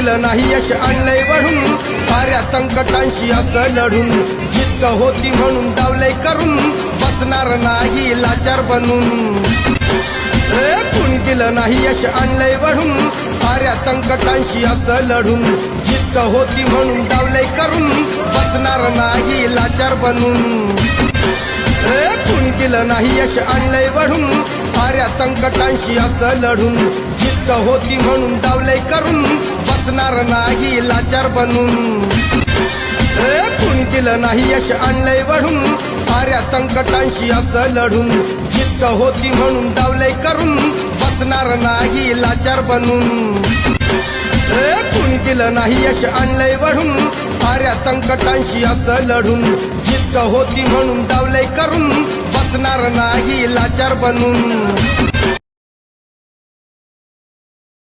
दिलं नाही यश आणलंय वढून साऱ्या संकटांशी असं लढून जितकं होती म्हणून डावलंय करून. बसणार नाही लाचार बनून. ए, दिलं नाही यश आणलंय वढून साऱ्या संकटांशी असं लढून जिद्द होती म्हणून डावलंय करून. बसणार नाही लाचार बनून. ए, कुणी दिलं नाही यश आणलंय वढून साऱ्या संकटांशी असं लढून जिद्द होती म्हणून डाव नाही लाचार बनून. कुणी दिलं नाही यश आणलंय वढून साऱ्या संकटांशी असं लढून. जितकं होती म्हणून डावलंय करून. बसणार नाही लाचार बनून. कुणी दिलं नाही यश आणलंय वढून साऱ्या संकटांशी असं लढून. जितकं होती म्हणून डावलंय करून. बसणार नाही लाचार बनून.